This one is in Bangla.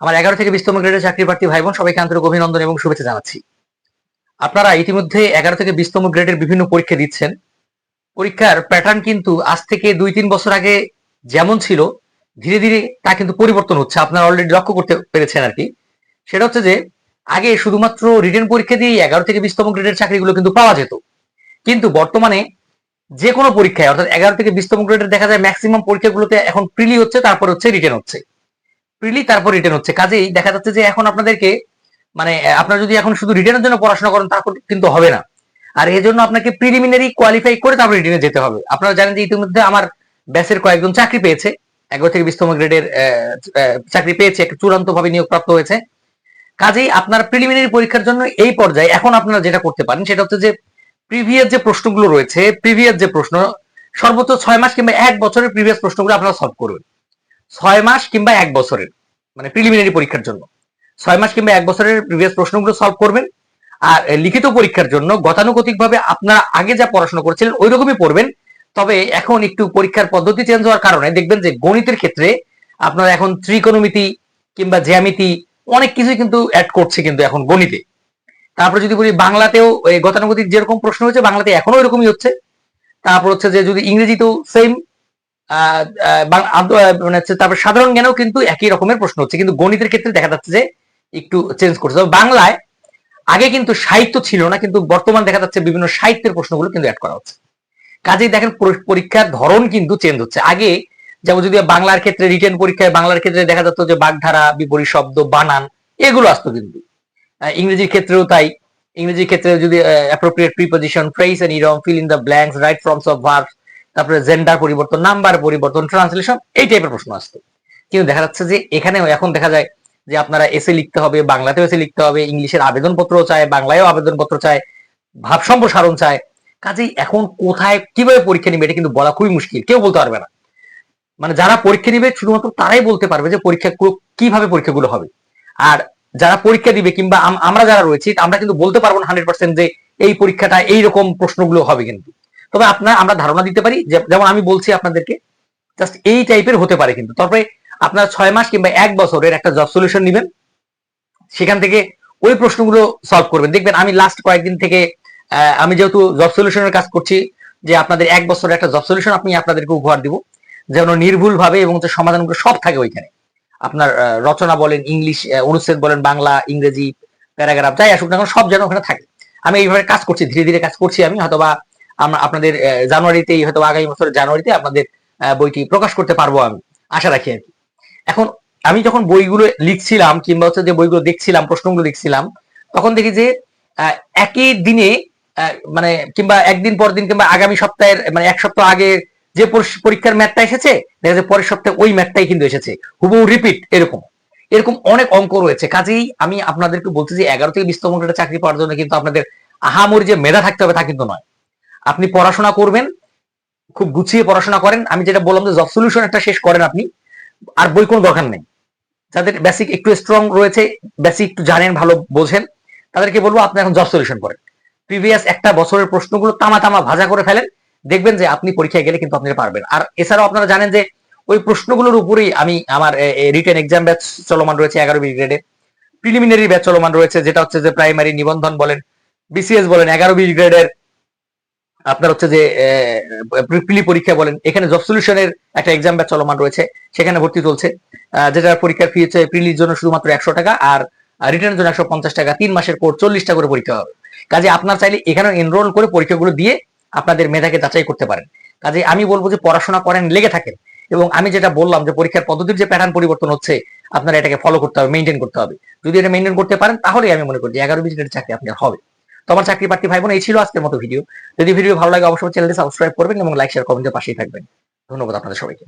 আমার এগারো থেকে বিশতম গ্রেডের চাকরি প্রার্থী ভাই বোন সবাইকে আন্তরিক অভিনন্দন এবং শুভেচ্ছা জানাচ্ছি। আপনারা ইতিমধ্যে এগারো থেকে বিশতম গ্রেডের বিভিন্ন পরীক্ষা দিচ্ছেন। পরীক্ষার প্যাটার্ন কিন্তু আজ থেকে দুই তিন বছর আগে যেমন ছিল, ধীরে ধীরে তা কিন্তু পরিবর্তন হচ্ছে। আপনারা অলরেডি লক্ষ্য করতে পেরেছেন আর কি। সেটা হচ্ছে যে, আগে শুধুমাত্র রিটেন পরীক্ষা দিয়ে এগারো থেকে বিশতম গ্রেডের চাকরিগুলো কিন্তু পাওয়া যেত। কিন্তু বর্তমানে যে কোনো পরীক্ষায়, অর্থাৎ এগারো থেকে বিশতম গ্রেডের দেখা যায় ম্যাক্সিমাম পরীক্ষাগুলোতে এখন প্রিলি হচ্ছে, তারপর হচ্ছে রিটেন হচ্ছে। প্রিলি তারপর রিটেন হচ্ছে। কাজেই দেখা যাচ্ছে যে এখন আপনাদেরকে মানে আপনারা যদি এখন শুধু রিটার্নের জন্য পড়াশোনা করেন তারপর কিন্তু হবে না। আর এই জন্য আপনাকে প্রিলিমিনারি কোয়ালিফাই করে তারপর রিটেনে যেতে হবে। আপনারা জানেন যে ইতিমধ্যে আমার ব্যাচের কয়েকজন চাকরি পেয়েছে। এগারো থেকে বিশতম গ্রেডের চাকরি পেয়েছে, একটা চূড়ান্ত ভাবে নিয়োগ প্রাপ্ত হয়েছে। কাজেই আপনার প্রিলিমিনারি পরীক্ষার জন্য এই পর্যায়ে এখন আপনারা যেটা করতে পারেন, সেটা হচ্ছে যে প্রিভিয়াস যে প্রশ্নগুলো রয়েছে প্রিভিয়াস যে প্রশ্ন, সর্বোচ্চ ছয় মাস কিংবা এক বছরের প্রিভিয়াস প্রশ্নগুলো আপনারা সলভ করবেন ছয় মাস কিংবা এক বছরের মানে প্রিলিমিনারি পরীক্ষার জন্য। ছয় মাস কিংবা এক বছরের প্রিভিয়াস প্রশ্নগুলো সলভ করবেন। আর লিখিত পরীক্ষার জন্য গতানুগতিক ভাবে আপনারা আগে যা পড়াশোনা করেছিলেন ওই রকমই পড়বেন। তবে এখন একটু পরীক্ষার পদ্ধতি চেঞ্জ হওয়ার কারণে দেখবেন যে গণিতের ক্ষেত্রে আপনারা এখন ত্রিকোণমিতি কিংবা জ্যামিতি অনেক কিছুই কিন্তু অ্যাড করছে কিন্তু এখন গণিতে। তারপরে যদি বলি বাংলাতেও গতানুগতিক যেরকম প্রশ্ন হয়েছে, বাংলাতে এখনও এরকমই হচ্ছে। তারপর হচ্ছে যে যদি ইংরেজিতেও সেম মানে তারপর সাধারণ জ্ঞানেও কিন্তু একই রকমের প্রশ্ন হচ্ছে। কিন্তু গণিতের ক্ষেত্রে দেখা যাচ্ছে যে একটু চেঞ্জ করছে। তবে বাংলায় আগে কিন্তু সাহিত্য ছিল না, কিন্তু বর্তমান দেখা যাচ্ছে বিভিন্ন সাহিত্যের প্রশ্নগুলো কিন্তু অ্যাড করা হচ্ছে। কাজেই দেখেন পরীক্ষার ধরন কিন্তু চেঞ্জ হচ্ছে। আগে যেমন যদি বাংলার ক্ষেত্রে রিটেন পরীক্ষায় বাংলার ক্ষেত্রে দেখা যেত যে বাগধারা, বিপরীত শব্দ, বানান, এগুলো আসতো কিন্তু। ইংরেজির ক্ষেত্রেও তাই। ইংরেজির ক্ষেত্রে যদি appropriate preposition phrase and idiom fill in the blanks right forms of verbs তারপরে জেন্ডার পরিবর্তন নাম্বার পরিবর্তন ট্রান্সলেশন এই টাইপের প্রশ্ন আসতো। কিন্তু দেখা যাচ্ছে যে এখানেও এখন দেখা যায় যে আপনারা এসে লিখতে হবে, বাংলাতেও এসে লিখতে হবে, ইংলিশের আবেদনপত্র চায়, বাংলায়ও আবেদনপত্র চায় ভাব সম্প্রসারণ চায়। কাজেই এখন কোথায়, কীভাবে পরীক্ষা নিবে এটা কিন্তু বলা খুবই মুশকিল, কেউ বলতে পারবে না। মানে যারা পরীক্ষা নিবে, শুধুমাত্র তারাই বলতে পারবে যে পরীক্ষা কীভাবে পরীক্ষাগুলো হবে। আর যারা পরীক্ষা দিবে কিংবা আম- আমরা যারা রয়েছি, আমরা কিন্তু বলতে পারব না হান্ড্রেড পার্সেন্ট যে এই পরীক্ষাটা এইরকম প্রশ্নগুলো হবে কিন্তু। তবে আপনার, আমরা ধারণা দিতে পারি যেমন আমি বলছি আপনাদেরকে জাস্ট এই টাইপের হতে পারে কিন্তু। তারপরে আপনার ছয় মাস কিংবা এক বছরের একটা জব সলিউশন নেবেন। সেখান থেকে ওই প্রশ্নগুলো সলভ করবেন। দেখবেন আমি লাস্ট কয়েকদিন থেকে আমি যেহেতু জব সলিউশনের কাজ করছি, যে আপনাদের এক বছরের একটা জব সলিউশন আপনি আপনাদেরকে উপহার দিব। যেন নির্ভুল ভাবে এবং সমাধানগুলো সব থাকে ওইখানে। আপনার রচনা বলেন, ইংলিশ অনুচ্ছেদ বলেন, বাংলা, ইংরেজি, প্যারাগ্রাফ, যাই আসুক না সব যেন ওখানে থাকে। আমি এইভাবে কাজ করছি, ধীরে ধীরে কাজ করছি আমি, হয়তোবা আমরা আপনাদের জানুয়ারিতেই হয়তো আগামী বছরের জানুয়ারিতে আপনাদের বইটি প্রকাশ করতে পারব আমি। আশা রাখি আর কি। এখন আমি যখন বইগুলো লিখছিলাম কিংবা হচ্ছে যে বইগুলো দেখছিলাম, প্রশ্নগুলো দেখছিলাম, তখন দেখি যে একই দিনে মানে কিংবা একদিন পর দিন কিংবা আগামী সপ্তাহের মানে এক সপ্তাহ আগে যে পরীক্ষার ম্যাথটা এসেছে, দেখা যাচ্ছে পরের সপ্তাহে ওই ম্যাথটাই কিন্তু এসেছে। হুবহু রিপিট এরকম। এরকম অনেক অঙ্ক রয়েছে। কাজেই আমি আপনাদেরকে বলছি যে এগারো থেকে বিশতম একটা চাকরি পাওয়ার জন্য কিন্তু আপনাদের আহামরি যে মেধা থাকতে হবে তা কিন্তু নয়। আপনি পড়াশোনা করবেন, খুব গুছিয়ে পড়াশোনা করেন। আমি যেটা বললাম যে জব সলিউশন একটা শেষ করেন আপনি, আর বই কোনো দরকার নেই। যাদের বেসিক একটু স্ট্রং রয়েছে বেসিক একটু জানেন, ভালো বোঝেন, তাদেরকে বলব আপনি এখন জব সলিউশন করেন। প্রিভিয়াস একটা বছরের প্রশ্নগুলো তামা তামা ভাজা করে ফেলেন, দেখবেন যে আপনি পরীক্ষায় গেলে কিন্তু আপনি পারবেন। আর এছাড়াও আপনারা জানেন যে ওই প্রশ্নগুলোর উপরেই আমি আমার রিটেন এক্সাম ব্যাচ চলমান রয়েছে এগারো বি গ্রেডে প্রিলিমিনারি ব্যাচ চলমান রয়েছে, যেটা হচ্ছে যে প্রাইমারি নিবন্ধন বলেন বিসিএস বলেন, এগারো বি গ্রেডের আপনার হচ্ছে যে প্রিলি পরীক্ষা বলেন, এখানে জব সলিউশনের একটা এক্সাম ব্যাচ চলমান রয়েছে, সেখানে ভর্তি চলছে যেটার পরীক্ষার ফি হচ্ছে প্রিলির জন্য শুধুমাত্র একশো টাকা আর রিটার্নের জন্য একশো পঞ্চাশ টাকা। তিন মাসের কোর্স চল্লিশটা করে পরীক্ষা হবে। কাজে আপনার চাইলে এখানে এনরোল করে পরীক্ষাগুলো দিয়ে আপনাদের মেধাকে যাচাই করতে পারেন। কাজে আমি বলব যে পড়াশোনা করেন, লেগে থাকেন এবং আমি যেটা বললাম যে পরীক্ষার পদ্ধতির যে প্যাটার্ন পরিবর্তন হচ্ছে, আপনারা এটাকে ফলো করতে হবে মেনটেন করতে হবে। যদি এটা মেনটেন করতে পারেন তাহলে আমি মনে করি যে এগারো বিশ চাকরি আপনার হবে। তো আমার চাকরি প্রার্থী ভাই বোন, এই ছিল আজকের মতো ভিডিও যদি ভিডিও ভালো লাগে, অবশ্যই চ্যানেলটি সাবস্ক্রাইব করবেন এবং লাইক শেয়ার কমেন্টের পাশেই থাকবেন। ধন্যবাদ আপনাদের সবাইকে।